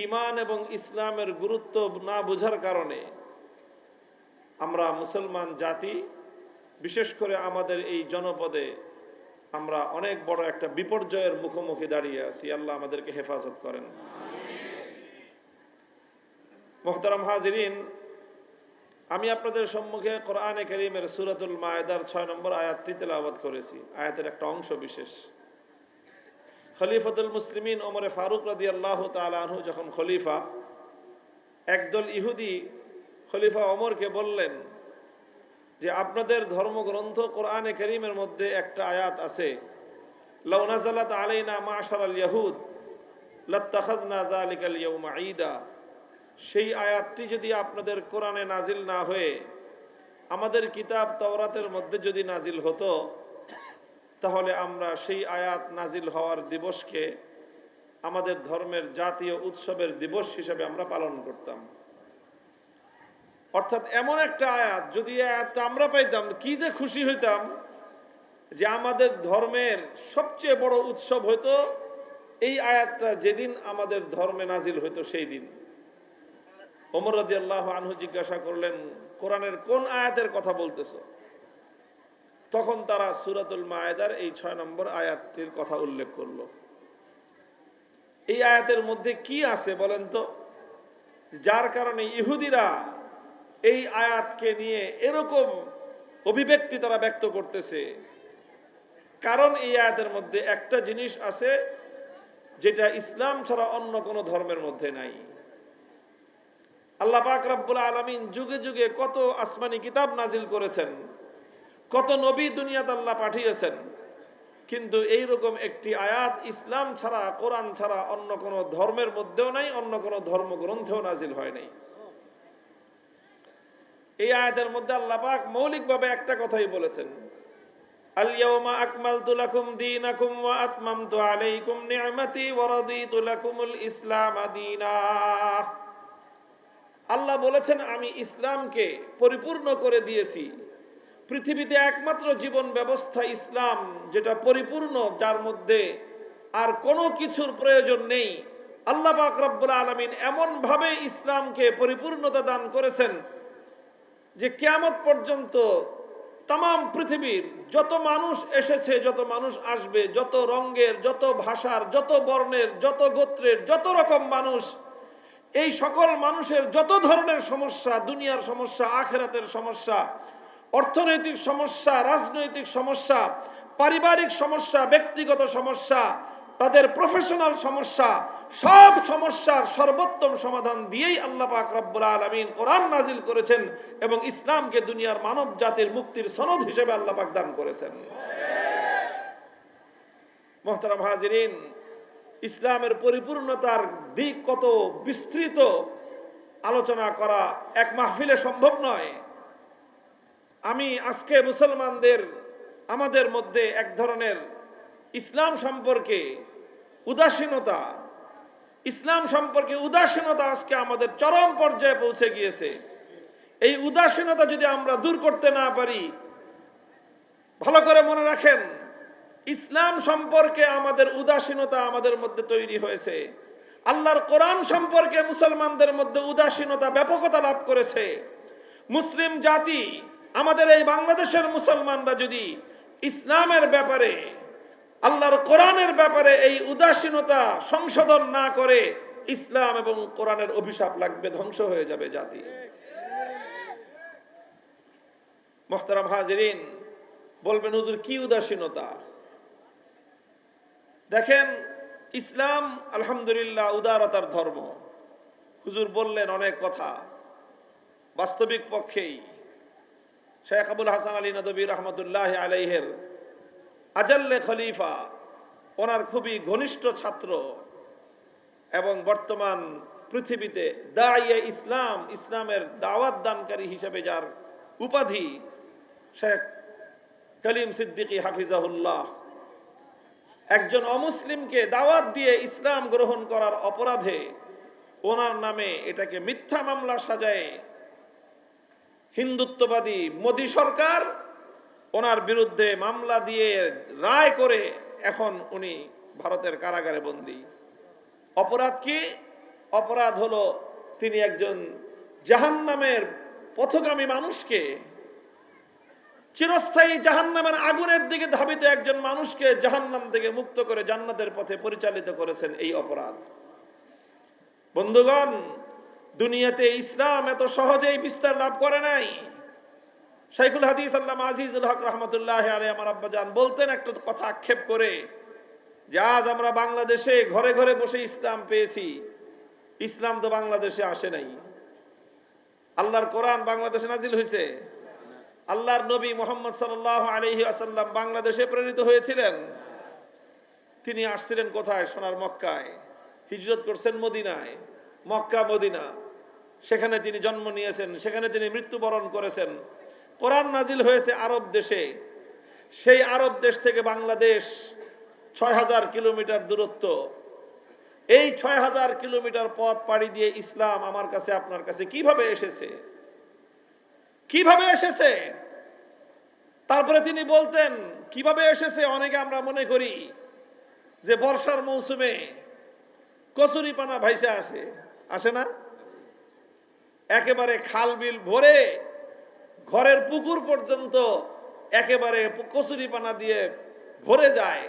ইমান এবং ইসলামের গুরুত্ব না বোঝার কারণে আমরা মুসলমান জাতি, বিশেষ করে আমাদের এই জনপদে আমরা অনেক বড় একটা বিপর্যয়ের মুখোমুখি দাঁড়িয়ে আছি। আল্লাহ আমাদেরকে হেফাজত করেন। মোহতারাম হাজিরিন, আমি আপনাদের সম্মুখে কোরআনে করিমের সুরাতুল মায়দার ছয় নম্বর আয়াতটি তেলাওয়াত করেছি। আয়াতের একটা অংশ বিশেষ। খলিফতুল মুসলিমিন ওমরে ফারুক রাদি আল্লাহ তালু যখন খলিফা, একদল ইহুদি খলিফা ওমরকে বললেন যে, আপনাদের ধর্মগ্রন্থ কোরআনে করিমের মধ্যে একটা আয়াত আছে লৌনাজালাত আলাইনা মাশার আল ইয়াহুদ লত্তাখাজনা সেই আয়াতটি যদি আপনাদের কোরআনে নাজিল না হয়ে, আমাদের কিতাব তওরাতের মধ্যে যদি নাজিল হতো তাহলে আমরা সেই আয়াত নাজিল হওয়ার দিবসকে আমাদের ধর্মের জাতীয় উৎসবের দিবস হিসেবে আমরা পালন করতাম। অর্থাৎ এমন একটা আয়াত, যদি আয়াতটা আমরা পাইতাম, কি যে খুশি হইতাম যে আমাদের ধর্মের সবচেয়ে বড় উৎসব হইতো এই আয়াতটা যেদিন আমাদের ধর্মে নাজিল হইতো সেই দিন। ওমর রাদি আল্লাহ আনহু জিজ্ঞাসা করলেন, কোরআনের কোন আয়াতের কথা বলতেছ? তখন তারা সুরাতুল মায়েদার এই ছয় নম্বর আয়াতটির কথা উল্লেখ করল। এই আয়াতের মধ্যে কি আছে বলেন তো? যার কারণে ইহুদিরা এই আয়াতকে নিয়ে এরকম অভিব্যক্তি তারা ব্যক্ত করতেছে। কারণ এই আয়াতের মধ্যে একটা জিনিস আছে যেটা ইসলাম ছাড়া অন্য কোনো ধর্মের মধ্যে নাই। আল্লাহ পাক রব্বুল আলমিন যুগে যুগে কত আসমানি কিতাব নাজিল করেছেন। কত নবী দুনিয়াতে আল্লাহ পাঠিয়েছেন। কিন্তু এই রকম একটি আয়াত ইসলাম ছাড়া, কোরআন ছাড়া অন্য কোনো ধর্মের মধ্যেও নাই, অন্য কোনো ধর্মগ্রন্থেও নাজিল হয় নাই। এই আয়াতের মধ্যে আল্লাহ পাক মৌলিকভাবে একটা কথাই বলেছেন। ইসলাম আল্লাহ বলেছেন, আমি ইসলামকে পরিপূর্ণ করে দিয়েছি। পৃথিবীতে একমাত্র জীবন ব্যবস্থা ইসলাম, যেটা পরিপূর্ণ, যার মধ্যে আর কোনো কিছুর প্রয়োজন নেই। আল্লাহ পাক আলমিন এমনভাবে ইসলামকে পরিপূর্ণতা দান করেছেন যে কেয়ামত পর্যন্ত তাম পৃথিবীর যত মানুষ এসেছে, যত মানুষ আসবে, যত রঙ্গের যত ভাষার, যত বর্ণের, যত গোত্রের, যত রকম মানুষ, এই সকল মানুষের যত ধরনের সমস্যা, দুনিয়ার সমস্যা, আখেরাতের সমস্যা অর্থনৈতিক সমস্যা, রাজনৈতিক সমস্যা, পারিবারিক সমস্যা, ব্যক্তিগত সমস্যা, তাদের প্রফেশনাল সমস্যা, সব সমস্যার সর্বোত্তম সমাধান দিয়েই আল্লাহ পাক রব্বুল আলমিন কোরআন নাজিল করেছেন এবং ইসলামকে দুনিয়ার মানব জাতির মুক্তির সনদ হিসেবে আল্লাহ পাক দান করেছেন। মোহতারাম হাজিরিন, ইসলামের পরিপূর্ণতার দিক কত বিস্তৃত, আলোচনা করা এক মাহফিলে সম্ভব নয়। আমি আজকে মুসলমানদের, আমাদের মধ্যে এক ধরনের ইসলাম সম্পর্কে উদাসীনতা, ইসলাম সম্পর্কে উদাসীনতা আজকে আমাদের চরম পর্যায়ে পৌঁছে গিয়েছে। এই উদাসীনতা যদি আমরা দূর করতে না পারি, ভালো করে মনে রাখেন, ইসলাম সম্পর্কে আমাদের উদাসীনতা আমাদের মধ্যে তৈরি হয়েছে। আল্লাহর কোরআন সম্পর্কে মুসলমানদের মধ্যে উদাসীনতা, ব্যাপকতা লাভ করেছে। মুসলিম জাতি আমাদের এই বাংলাদেশের মুসলমানরা যদি ইসলামের ব্যাপারে, আল্লাহর কোরআনের ব্যাপারে এই উদাসীনতা সংশোধন না করে, ইসলাম এবং কোরআনের অভিশাপ লাগবে, ধ্বংস হয়ে যাবে জাতি। মোহতারাম হাজরিন, বলবেন, হুজুর, কি উদাসীনতা? দেখেন, ইসলাম, আলহামদুলিল্লাহ, উদারতার ধর্ম। হুজুর বললেন অনেক কথা, বাস্তবিক পক্ষেই। শেখ আবুল হাসান আলী নদবী রহমতুল্লাহ আলাইহের আজাল্লে খলিফা, ওনার খুবই ঘনিষ্ঠ ছাত্র এবং বর্তমান পৃথিবীতে দাইয়া ইসলাম, ইসলামের দাওয়াত দানকারী হিসেবে যার উপাধি শেখ কলিম সিদ্দিকী হাফিজাহুল্লাহ। একজন অমুসলিমকে দাওয়াত দিয়ে ইসলাম গ্রহণ করার অপরাধে ওনার নামে এটাকে মিথ্যা মামলা সাজায়। হিন্দুত্ববাদী মোদী সরকার ওনার বিরুদ্ধে মামলা দিয়ে রায় করে এখন উনি ভারতের কারাগারে বন্দী। অপরাধ কি? অপরাধ হলো তিনি একজন জাহান্নামের পথগামী মানুষকে চিরস্থায়ী জাহান্নামের আগুনের দিকে ধাবিত একজন মানুষকে জাহান্নাম থেকে মুক্ত করে জান্নাতের পথে পরিচালিত করেছেন এই অপরাধ। বন্ধুগণ দুনিয়াতে ইসলাম এত সহজেই বিস্তার লাভ করে নাই। শাইখুল হাদিস আল্লাহ আজিজুল হক রহমতুল্লাহ আলী আমার আব্বাজান বলতেন একটা কথা আক্ষেপ করে যে আজ আমরা বাংলাদেশে ঘরে ঘরে বসে ইসলাম পেয়েছি। ইসলাম তো বাংলাদেশে আসে নাই। আল্লাহর কোরআন বাংলাদেশে নাজিল হয়েছে। আল্লাহর নবী মোহাম্মদ সাল্লাহ আলহি আসাল্লাম বাংলাদেশে প্রেরিত হয়েছিলেন। তিনি আসছিলেন কোথায়? সোনার মক্কায়। হিজরত করছেন মদিনায়। Mecca, Medina. সেখানে তিনি জন্ম নিয়েছেন, সেখানে তিনি মৃত্যুবরণ করেছেন। কোরআন নাজিল হয়েছে আরব দেশে। সেই আরব দেশ থেকে বাংলাদেশ ছয় হাজার কিলোমিটার দূরত্ব। এই ছয় হাজার কিলোমিটার পথ পাড়ি দিয়ে ইসলাম আমার কাছে, আপনার কাছে কীভাবে এসেছে? কীভাবে এসেছে? তারপরে তিনি বলতেন, কীভাবে এসেছে? অনেকে আমরা মনে করি যে বর্ষার মৌসুমে কচুরি পানা ভাইসে আসে। আসে না? একেবারে খাল বিল ভরে ঘরের পুকুর পর্যন্ত একেবারে কচুরি পানা দিয়ে ভরে যায়।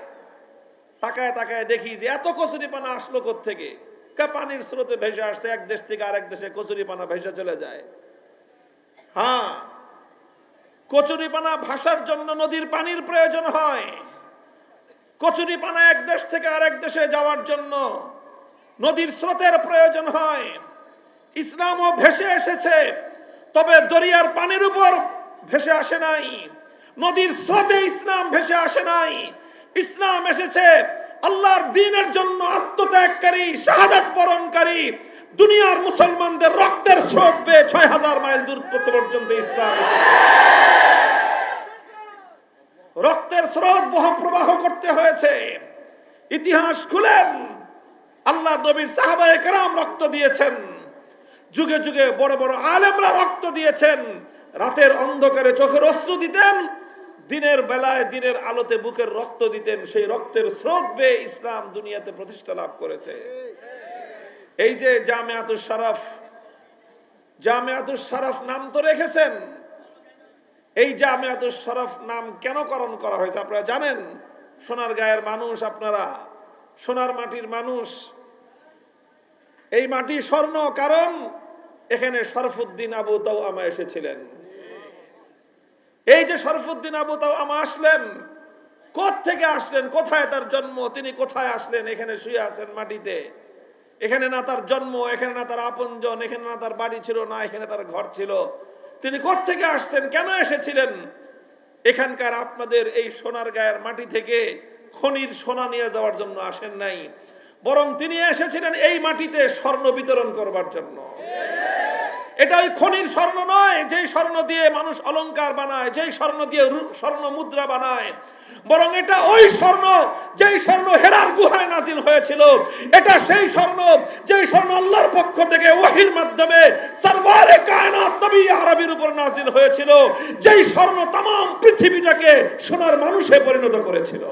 তাকায় তাকায় দেখি যে এত কচুরি পানা আসলো থেকে পানির স্রোতে ভেসে আসছে, এক দেশ থেকে আরেক দেশে কচুরি পানা ভেসে চলে যায়। হ্যাঁ কচুরি পানা ভাসার জন্য নদীর পানির প্রয়োজন হয়। কচুরি পানা এক দেশ থেকে আরেক দেশে যাওয়ার জন্য নদীর স্রোতের প্রয়োজন হয়। ইসলামও ভেসে এসেছে, তবে দরিয়ার পানির উপর ভেসে আসে নাই, নদীর স্রোতে ইসলাম ভেসে আসে নাই। ইসলাম এসেছে আল্লাহর দিনের জন্য আত্মত্যাগকারী, শাহাদাত বরণকারী দুনিয়ার মুসলমানদের রক্তের স্রোত পেয়ে ছয় হাজার মাইল দূর পর্যন্ত ইসলাম রক্তের স্রোত বহপ্রবাহ করতে হয়েছে। ইতিহাস খুলেন, আল্লাহ নবীর সাহাবায়ে কেরাম রক্ত দিয়েছেন। যুগে যুগে বড় বড় আলেমরা রক্ত দিয়েছেন। রাতের অন্ধকারে চোখের অস্ত্র দিতেন। দিনের বেলায় দিনের আলোতে বুকের রক্ত দিতেন। সেই রক্তের স্রোত বেয়ে ইসলাম দুনিয়াতে প্রতিষ্ঠা লাভ করেছে। এই যে জামিয়াতুল শরফ জামিয়াতুল শরফ নাম তো রেখেছেন। এই জামিয়াতুল শরফ নাম কেন করণ করা হয়েছে আপনারা জানেন? সোনার গায়ের মানুষ আপনারা, সোনার মাটির মানুষ। এই মাটি স্বর্ণ, কারণ এখানে শরফুদ্দিন আবু তাও আমা এসেছিলেন। এই যে শরফুদ্দিন আবু তাও আমা আসলেন থেকে আসলেন, কোথায় তার জন্ম, তিনি কোথায় আসলেন, এখানে শুয়ে আছেন মাটিতে। এখানে না তার জন্ম, এখানে না তার আপনজন, এখানে না তার বাড়ি ছিল না, এখানে তার ঘর ছিল। তিনি থেকে আসছেন, কেন এসেছিলেন? এখানকার আপনাদের এই সোনার গায়ের মাটি থেকে খনির সোনা নিয়ে যাওয়ার জন্য আসেন নাই। বরং তিনি এসেছিলেন এই মাটিতে স্বর্ণ বিতরণ করবার জন্য। এটা ওই খনির স্বর্ণ নয়, যেই স্বর্ণ দিয়ে মানুষ অলংকার বানায়, যেই স্বর্ণ দিয়ে স্বর্ণ মুদ্রা বানায়। বরং এটা ওই স্বর্ণ, যেই স্বর্ণ হেরার গুহায় নাজিল হয়েছিল, এটা সেই স্বর্ণ, যেই স্বর্ণ আল্লাহর পক্ষ থেকে ওহির মাধ্যমে সরবারে কায়নাত নবী আরবির উপর নাজিল হয়েছিল, যেই স্বর্ণ তাম পৃথিবীটাকে সোনার মানুষে পরিণত করেছিল।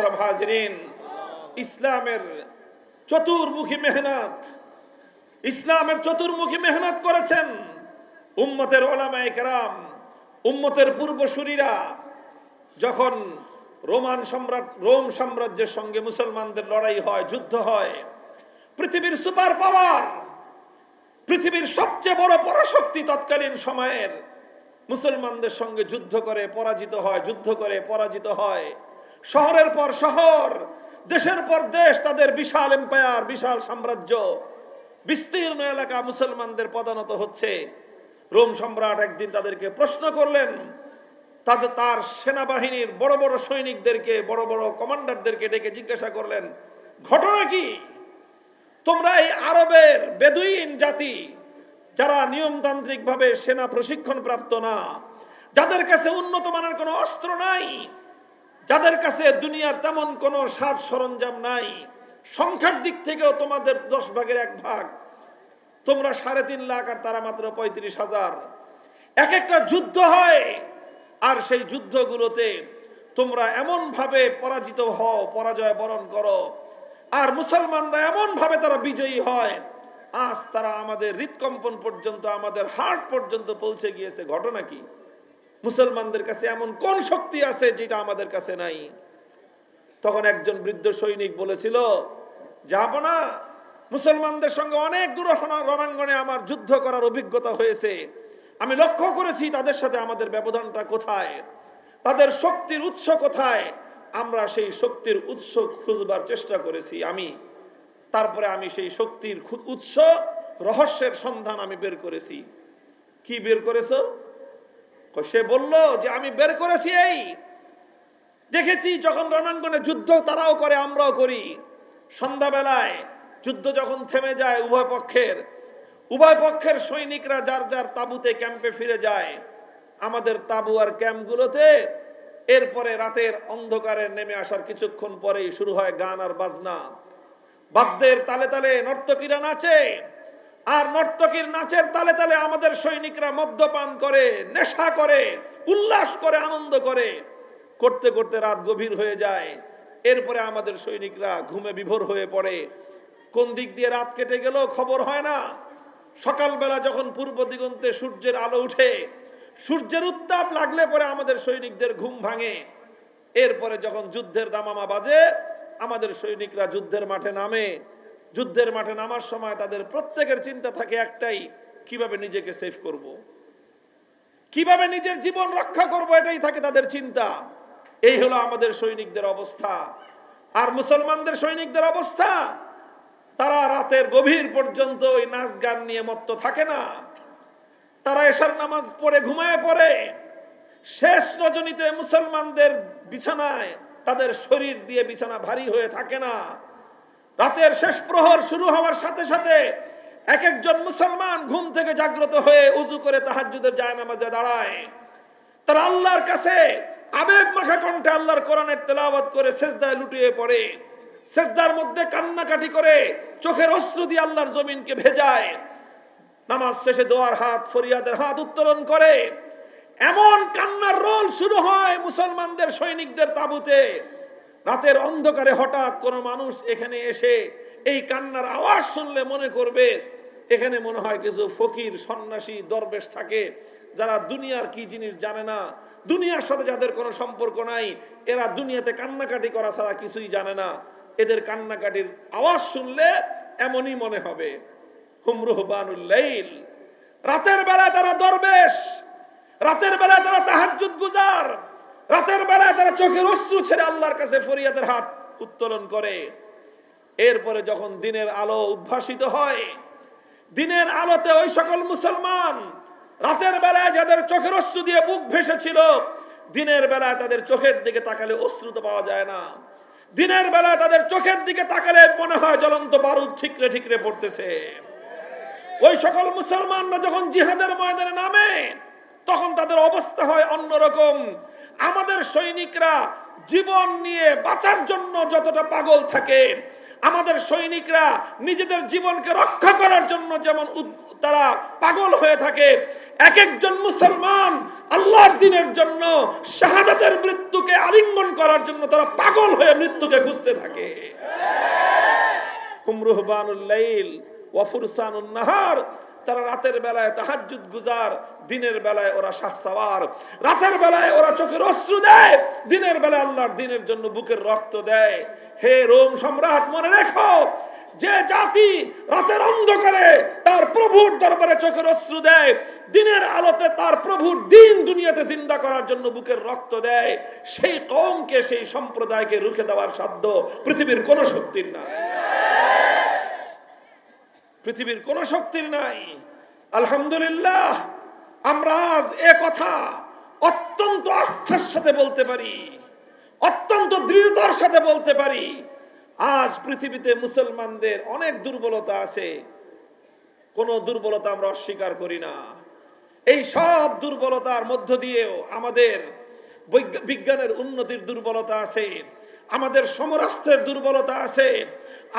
মোহতারাম হাজরিন, ইসলামের চতুর্মুখী মেহনত, ইসলামের চতুর্মুখী মেহনত করেছেন উম্মতের ওলামায়ে কেরাম, উম্মতের পূর্বসূরীরা যখন রোমান সম্রাট, রোম সাম্রাজ্যের সঙ্গে মুসলমানদের লড়াই হয়, যুদ্ধ হয়, পৃথিবীর সুপার পাওয়ার, পৃথিবীর সবচেয়ে বড় পরাশক্তি তৎকালীন সময়ের মুসলমানদের সঙ্গে যুদ্ধ করে পরাজিত হয়, যুদ্ধ করে পরাজিত হয়। শহরের পর শহর, দেশের পর দেশ, তাদের বিশাল এম্পায়ার বিশাল সাম্রাজ্য। বিস্তীর্ণ এলাকা মুসলমানদের পদানত হচ্ছে। রোম সম্রাট একদিন তাদেরকে প্রশ্ন করলেন তাদের তার সেনাবাহিনীর বড় বড় সৈনিকদেরকে, বড় বড় কমান্ডারদেরকে ডেকে জিজ্ঞাসা করলেন, ঘটনা কি? তোমরা এই আরবের বেদুইন জাতি, যারা নিয়মতান্ত্রিকভাবে সেনা প্রশিক্ষণ প্রাপ্ত না, যাদের কাছে উন্নত মানের কোনো অস্ত্র নাই যাদের কাছে দুনিয়ার তেমন কোনো সাজ সরঞ্জাম নাই, সংখ্যার দিক থেকেও তোমাদের দশ ভাগের এক ভাগ। তোমরা সাড়ে তিন লাখ আর তারা মাত্র পঁয়ত্রিশ হাজার। এক একটা যুদ্ধ হয়, আর সেই যুদ্ধগুলোতে তোমরা এমনভাবে পরাজিত হও, পরাজয় বরণ করো। আর মুসলমানরা এমনভাবে তারা বিজয়ী হয়, আজ তারা আমাদের হৃদকম্পন পর্যন্ত, আমাদের হার্ট পর্যন্ত পৌঁছে গিয়েছে। ঘটনা কি? মুসলমানদের কাছে এমন কোন শক্তি আছে যেটা আমাদের কাছে নাই? তখন একজন বৃদ্ধ সৈনিক বলেছিল, যাব না, মুসলমানদের সঙ্গে অনেক রণাঙ্গনে আমার যুদ্ধ করার অভিজ্ঞতা হয়েছে। আমি লক্ষ্য করেছি তাদের সাথে আমাদের ব্যবধানটা কোথায়, তাদের শক্তির উৎস কোথায়। আমরা সেই শক্তির উৎস খুঁজবার চেষ্টা করেছি। আমি, তারপরে আমি সেই শক্তির উৎস রহস্যের সন্ধান আমি বের করেছি। কি বের করেছ? সে বলল যে আমি বের করেছি এই। দেখেছি যখন রণাঙ্গনে যুদ্ধ তারাও করে, আমরাও করি। সন্ধ্যাবেলায় যুদ্ধ যখন থেমে যায় উভয় পক্ষের উভয় পক্ষের সৈনিকরা যার যার তাঁবুতে ক্যাম্পে ফিরে যায়। আমাদের তাঁবু আর ক্যাম্পগুলোতে এরপরে রাতের অন্ধকারে নেমে আসার কিছুক্ষণ পরেই শুরু হয় গান আর বাজনা। বাদ্যের তালে তালে নর্তকীরা নাচে। আর নর্তকীর নাচের তালে তালে আমাদের সৈনিকরা মদ্যপান করে, নেশা করে, উল্লাস করে, আনন্দ করে। করতে করতে রাত গভীর হয়ে যায়। এরপরে আমাদের সৈনিকরা ঘুমে বিভোর হয়ে পড়ে। কোন দিক দিয়ে রাত কেটে গেল খবর হয় না। সকালবেলা যখন পূর্ব দিগন্তে সূর্যের আলো উঠে, সূর্যের উত্তাপ লাগলে পরে আমাদের সৈনিকদের ঘুম ভাঙে। এরপরে যখন যুদ্ধের দামামা বাজে, আমাদের সৈনিকরা যুদ্ধের মাঠে নামে। যুদ্ধের মাঠে নামার সময় তাদের প্রত্যেকের চিন্তা থাকে একটাই, কীভাবে নিজেকে সেভ করব। কীভাবে নিজের জীবন রক্ষা করব এটাই থাকে তাদের চিন্তা। এই হলো আমাদের সৈনিকদের অবস্থা। আর মুসলমানদের সৈনিকদের অবস্থা, তারা রাতের গভীর পর্যন্ত ওই নাচ গান নিয়ে মত্ত থাকে না। তারা এশার নামাজ পড়ে, ঘুমায় পড়ে। শেষ রজনীতে মুসলমানদের বিছানায় তাদের শরীর দিয়ে বিছানা ভারী হয়ে থাকে না। রাতের শেষ প্রহর শুরু হওয়ার সাথে সাথে এক একজন মুসলমান ঘুম থেকে জাগ্রত হয়ে উজু করে তাহাজ্জুদের যায় নামাজে দাঁড়ায়। তারা আল্লাহর কাছে আবেগ মাখা কণ্ঠে আল্লাহর কোরআনের তেলাওয়াত করে সেজদায় লুটিয়ে পড়ে। সেজদার মধ্যে কান্নাকাটি করে চোখের অশ্রু দিয়ে আল্লাহর জমিনকে ভেজায়। নামাজ শেষে দোয়ার হাত, ফরিয়াদের হাত উত্তোলন করে। এমন কান্নার রোল শুরু হয় মুসলমানদের সৈনিকদের তাবুতে। রাতের অন্ধকারে হঠাৎ কোনো মানুষ এখানে এসে এই কান্নার আওয়াজ শুনলে মনে করবে, এখানে মনে হয় কিছু ফকির, সন্ন্যাসী, দরবেশ থাকে, যারা দুনিয়ার কি জিনিস জানে না। দুনিয়ার সাথে যাদের কোনো সম্পর্ক নাই, এরা দুনিয়াতে কান্নাকাটি করা ছাড়া কিছুই জানে না। এদের কান্নাকাটির আওয়াজ শুনলে এমনই মনে হবে রাতের বেলায় তারা দরবেশ, রাতের বেলায় তারা তাহাজ্জুদ গুজার। চোখের অশ্রু ছেড়ে আল্লাহর কাছে ফরিয়াদের হাত উত্তোলন করে। এরপরে যখন দিনের আলো উদ্ভাসিত হয়, দিনের আলোতে ওই সকল মুসলমান রাতের বেলায় যাদের চোখের অশ্রু দিয়ে বুক ভেসেছিল, দিনের বেলায় তাদের চোখের দিকে তাকালে অশ্রু তো পাওয়া যায় না। দিনের বেলায় তাদের চোখের দিকে তাকালে মনে হয় জ্বলন্ত বারুদ ঠিকরে ঠিকরে পড়তেছে। ওই সকল মুসলমানরা যখন জিহাদের ময়দানে নামে, তখন তাদের অবস্থা হয় অন্যরকম। আমাদের সৈনিকরা জীবন নিয়ে বাঁচার জন্য যতটা পাগল থাকে, আমাদের সৈনিকরা নিজেদের জীবনকে রক্ষা করার জন্য যেমন তারা পাগল হয়ে থাকে এক একজন মুসলমান আল্লাহর দিনের জন্য শাহাদাতের মৃত্যুকে আলিঙ্গন করার জন্য তারা পাগল হয়ে মৃত্যুকে খুঁজতে থাকে। হুমরুহবানুল লাইল ওয়াফুরসানুন নাহার। তারা রাতের বেলায় তাহাজ্জুদ গুজার, দিনের বেলায় ওরা শাহসাওয়ার রাতের বেলায় ওরা চোখের অশ্রু দেয়, দিনের বেলায় আল্লাহর দিনের জন্য বুকের রক্ত দেয়। হে রোম সম্রাট, মনে রেখো, যে জাতি রাতের অন্ধকারে তার প্রভুর দরবারে চোখের অশ্রু দেয়, দিনের আলোতে তার প্রভুর দিন দুনিয়াতে জিন্দা করার জন্য বুকের রক্ত দেয়। সেই কমকে সেই সম্প্রদায়কে রুখে দেওয়ার সাধ্য পৃথিবীর কোনো শক্তির নাই। পৃথিবীর কোনো শক্তির নাই। আলহামদুলিল্লাহ, আমরা আজ এ কথা অত্যন্ত আস্থার সাথে বলতে পারি, অত্যন্ত দৃঢ়তার সাথে বলতে পারি। আজ পৃথিবীতে মুসলমানদের অনেক দুর্বলতা আছে, কোনো দুর্বলতা আমরা অস্বীকার করি না। এই সব দুর্বলতার মধ্য দিয়েও আমাদের বিজ্ঞানের উন্নতির দুর্বলতা আছে, আমাদের সমরাস্ত্রের দুর্বলতা আছে,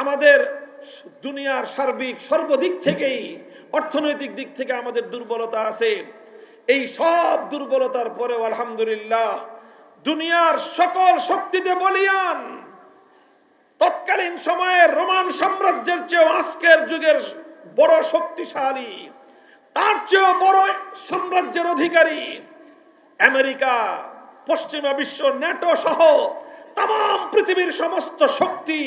আমাদের দুনিয়ার সার্বিক, সর্বদিক থেকেই, অর্থনৈতিক দিক থেকে আমাদের দুর্বলতা আছে। এই সব দুর্বলতার পরেও আলহামদুলিল্লাহ, দুনিয়ার সকল শক্তিতে বলিয়ান। তৎকালীন সময়ের রোমান সাম্রাজ্যের চেয়েও আজকের যুগের বড় শক্তিশালী, তার চেয়েও বড় সাম্রাজ্যের অধিকারী, আমেরিকা, পশ্চিমা বিশ্ব, ন্যাটো সহ তাম পৃথিবীর সমস্ত শক্তি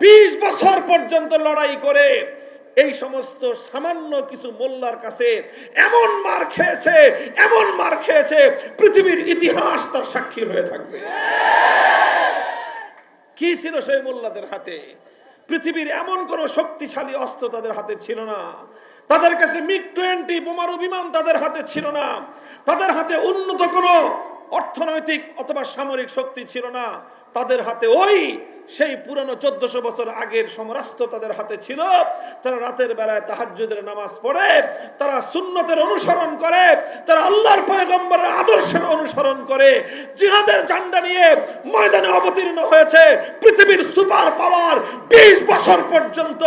বিশ বছর পর্যন্ত লড়াই করে এই সমস্ত সামান্য কিছু মোল্লার কাছে এমন মার খেয়েছে, এমন মার খেয়েছে, পৃথিবীর ইতিহাস তার সাক্ষী হয়ে থাকবে। কি ছিল সেই মোল্লাদের হাতে? পৃথিবীর এমন কোন শক্তিশালী অস্ত্র তাদের হাতে ছিল না। তাদের কাছে মিগ টোয়েন্টি বোমারু বিমান তাদের হাতে ছিল না। তাদের হাতে উন্নত কোনো অর্থনৈতিক অথবা সামরিক শক্তি ছিল না তাদের হাতে ওই সেই পুরনো চোদ্দশো বছর আগের সমরাস্ত্র তাদের হাতে ছিল। তারা রাতের বেলায় তাহাজ্জুদের নামাজ পড়ে, তারা সুন্নতের অনুসরণ করে, তারা আল্লাহর পয়গম্বরের আদর্শের অনুসরণ করে, জিহাদের ঝান্ডা নিয়ে ময়দানে অবতীর্ণ হয়েছে। পৃথিবীর সুপার পাওয়ার বিশ বছর পর্যন্ত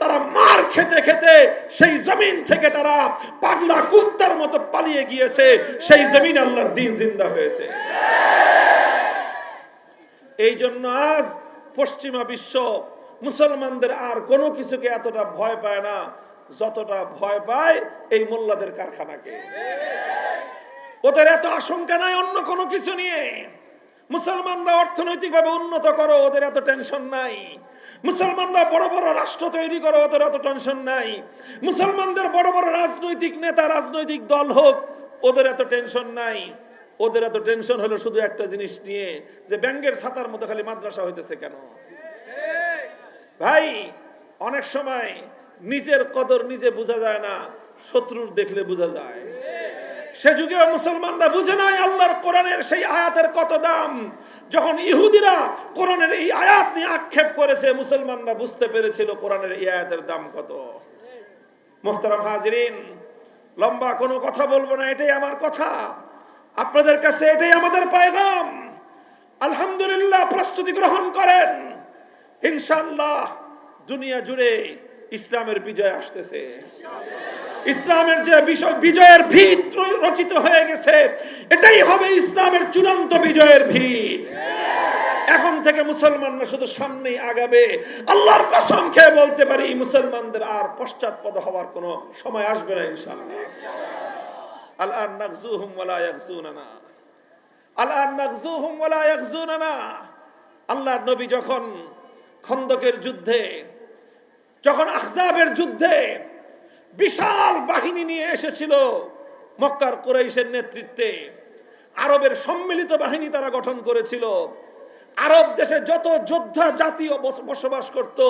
তারা মার খেতে খেতে সেই জমিন থেকে তারা পাগলা কুত্তার মতো পালিয়ে গিয়েছে। সেই জমিন আল্লাহর দিন জিন্দা হয়েছে। এই জন্য আজ পশ্চিমা বিশ্ব, মুসলমানদের আর কোনো কিছুকে এতটা ভয় পায় না, যতটা ভয় পায় এই মোল্লাদের কারখানাকে। ওদের এত আশঙ্কা নাই অন্য কোনো কিছু নিয়ে। মুসলমানরা অর্থনৈতিকভাবে উন্নত করো, ওদের এত টেনশন নাই। মুসলমানরা বড় বড় রাষ্ট্র তৈরি করো, ওদের এত টেনশন নাই। মুসলমানদের বড় বড় রাজনৈতিক নেতা, রাজনৈতিক দল হোক, ওদের এত টেনশন নাই। ওদের এত টেনশন হলো শুধু একটা জিনিস নিয়ে যে ব্যাংকের ছাতার মতো খালি মাদ্রাসা হইতেছে কেন? ভাই, অনেক সময় নিজের কদর নিজে বোঝা যায় না, শত্রুর দেখলে বোঝা যায়। সে যুগেও মুসলমানরা বুঝে নাই আল্লাহর কোরআনের সেই আয়াতের কত দাম। যখন ইহুদিরা কোরআনের এই আয়াত নিয়ে আক্ষেপ করেছে, মুসলমানরা বুঝতে পেরেছিল কোরআনের এই আয়াতের দাম কত। মোহতারাম হাজরিন, লম্বা কোনো কথা বলব না, এটাই আমার কথা। আপনাদের কাছে এটাই আমাদের পায়গাম। আলহামদুলিল্লাহ প্রস্তুতি গ্রহণ করেন। ইনশাল্লাহ দুনিয়া জুড়ে ইসলামের বিজয় আসতেছে। ইসলামের যে বিজয়ের ভিত রচিত হয়ে গেছে। এটাই হবে ইসলামের চূড়ান্ত বিজয়ের ভিত। এখন থেকে মুসলমানরা শুধু সামনেই আগাবে। আল্লাহর কসম খেয়ে বলতে পারি, মুসলমানদের আর পশ্চাৎপদ হওয়ার কোনো সময় আসবে না ইনশাআল্লাহ। আল্লাহ ইয়াকজুনানা আল্লাহ নবী যখন খন্দকের যুদ্ধে, যখন আহজাবের যুদ্ধে বিশাল বাহিনী নিয়ে এসেছিল মক্কার কুরাইশের নেতৃত্বে, আরবের সম্মিলিত বাহিনী তারা গঠন করেছিল। আরব দেশে যত যোদ্ধা জাতীয় বসবাস করত